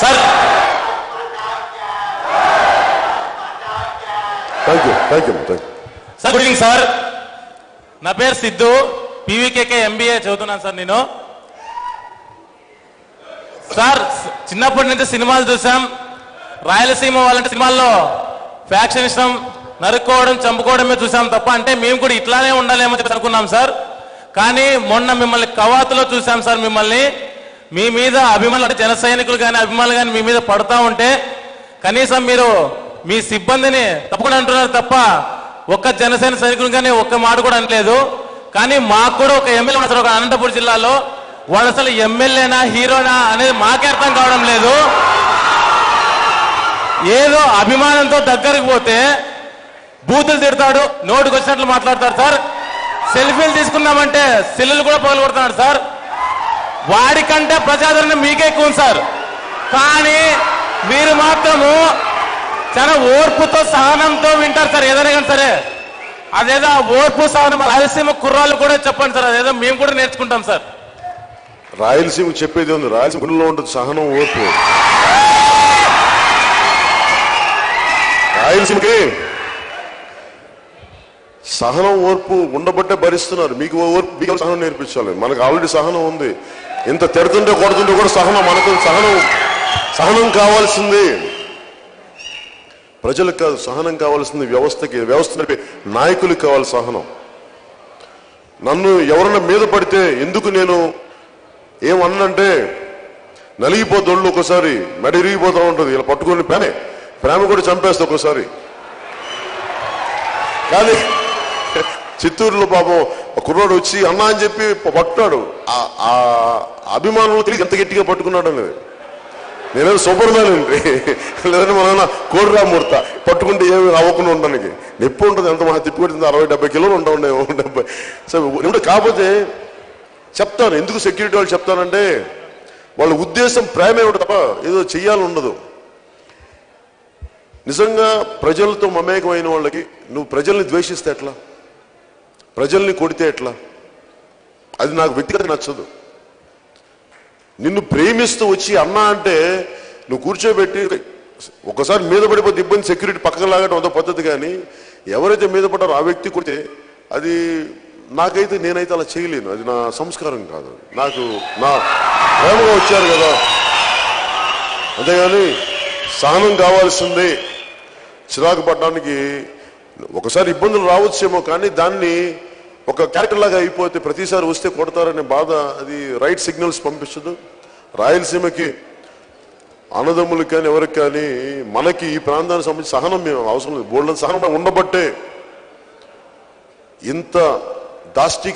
Sir. Thank you thank you thank you sir good evening sir. నా పేరు Siddhu. PVKK MBA చదువుతున్నాను sir నేను. Sir చిన్నప్పటి నుంచి సినిమాలు చూసాం రాయలసీమ వాళ్ళంటే సినిమాల్లో ఫ్యాక్షన్ ఇష్టం నరుక్కోవడం చంపుకోవడమే చూసాం తప్ప అంటే మేము కూడా ఇట్లానే ఉండాలేమో చెప్పి అనుకున్నాం సార్. కానీ మొన్న మిమ్మల్ని కవాతులో చూసాం సార్ మిమ్మల్ని. మీ మీద అభిమానులు అంటే జన సైనికులు కానీ అభిమానులు కానీ మీ మీద పడతా ఉంటే కనీసం మీరు మీ సిబ్బందిని తప్పకుండా అంటున్నారు తప్ప ఒక్క జనసేన సైనికులు కానీ ఒక్క మాట కూడా అనలేదు కానీ మాకు కూడా ఒక ఎమ్మెల్యే ఉన్నారు ఒక అనంతపురం జిల్లాలో. వాళ్ళు అసలు ఎమ్మెల్యేనా హీరోనా అనేది మాకే అర్థం కావడం లేదు. ఏదో అభిమానంతో దగ్గరకు పోతే బూతులు తిడతాడు నోటికి వచ్చినట్లు మాట్లాడతాడు సార్. సెల్ఫీలు తీసుకున్నామంటే సెల్లులు కూడా పగలు కొడుతున్నాడు సార్. వాడికంటే ప్రజాదరణ మీకే ఎక్కువ సార్. కానీ మీరు మాత్రము చాలా ఓర్పుతో సహనంతో వింటారు సార్. ఏదైనా కానీ సరే. అదేదో ఓర్పు సహనం రాయలసీమ కుర్రాళ్ళు కూడా చెప్పండి సార్. అదేదో మేము కూడా నేర్చుకుంటాం సార్. రాయలసీమ చెప్పేది ఉంది రాయలసీమ ఉంటుంది సహనం ఓర్పు. రాయలసీమకి సహనం ఓర్పు ఉండబట్టే భరిస్తున్నారు. మీకు ఓర్పు మీకు సహనం నేర్పించాలి. మనకు ఆల్రెడీ సహనం ఉంది. ఇంత తిడుతుంటే కొడుతుంటే కూడా సహనం మనకు సహనం సహనం కావాల్సింది. ప్రజలకు కాదు సహనం కావాల్సింది వ్యవస్థకి వ్యవస్థ నడిపే నాయకులకు కావాలి సహనం. నన్ను ఎవరన్నా మీద పడితే ఎందుకు నేను ఏమన్నంటే నలిగిపోతోళ్ళు ఒకసారి మెడ ఇరిగిపోతూ ఉంటుంది ఇలా పట్టుకుని పేనే. ప్రేమ కూడా చంపేస్తా ఒకసారి. కానీ చిత్తూరులో పాపం కుర్రోడు కుర్రాడు వచ్చి అన్నా అని చెప్పి పట్టున్నాడు ఆ- ఆ తిరిగి ఎంత గట్టిగా పట్టుకున్నాడు అనేది. నేనేదో సూపర్ అండి లేదంటే మన కోడిరామూర్త. పట్టుకుంటే ఏమి అవ్వకుండా ఉండడానికి. నొప్పి ఉంటుంది ఎంత మహా తిప్పికొట్టింది అరవై డెబ్బై కిలోలు ఉంటా డెబ్బై. సో ఇప్పుడు కాకపోతే చెప్తాను. ఎందుకు సెక్యూరిటీ వాళ్ళు చెప్తానంటే వాళ్ళ ఉద్దేశం ప్రేమే ఉంటుంది తప్ప ఏదో చెయ్యాలని ఉండదు. నిజంగా ప్రజలతో మమేకమైన వాళ్ళకి నువ్వు ప్రజల్ని ద్వేషిస్తే ఎట్లా? ప్రజల్ని కొడితే ఎట్లా? అది నాకు వ్యక్తిగత నచ్చదు. నిన్ను ప్రేమిస్తూ వచ్చి అన్నా అంటే నువ్వు కూర్చోబెట్టి ఒకసారి మీద పడిపోతే ఇబ్బంది సెక్యూరిటీ పక్కన లాగడం అదో పద్ధతి కానీ ఎవరైతే మీద పడ్డారో ఆ వ్యక్తి కొడితే అది నాకైతే నేనైతే అలా చేయలేను. అది నా సంస్కారం కాదు. నాకు నా ప్రేమగా వచ్చారు కదా. అంతేగాని సహనం కావాల్సిందే. చిరాకు పడడానికి ఒకసారి ఇబ్బందులు రావచ్చేమో కానీ దాన్ని ఒక క్యారెక్టర్ లాగా అయిపోతే ప్రతిసారి వస్తే కొడతారనే బాధ అది రైట్ సిగ్నల్స్ పంపించదు రాయలసీమకి అన్నదమ్ములకి కానీ ఎవరికి కానీ మనకి ఈ ప్రాంతానికి సంబంధించి సహనం మేము అవసరం లేదు. బోల్డన్ సహనం ఉండబట్టే ఇంత దాష్టిక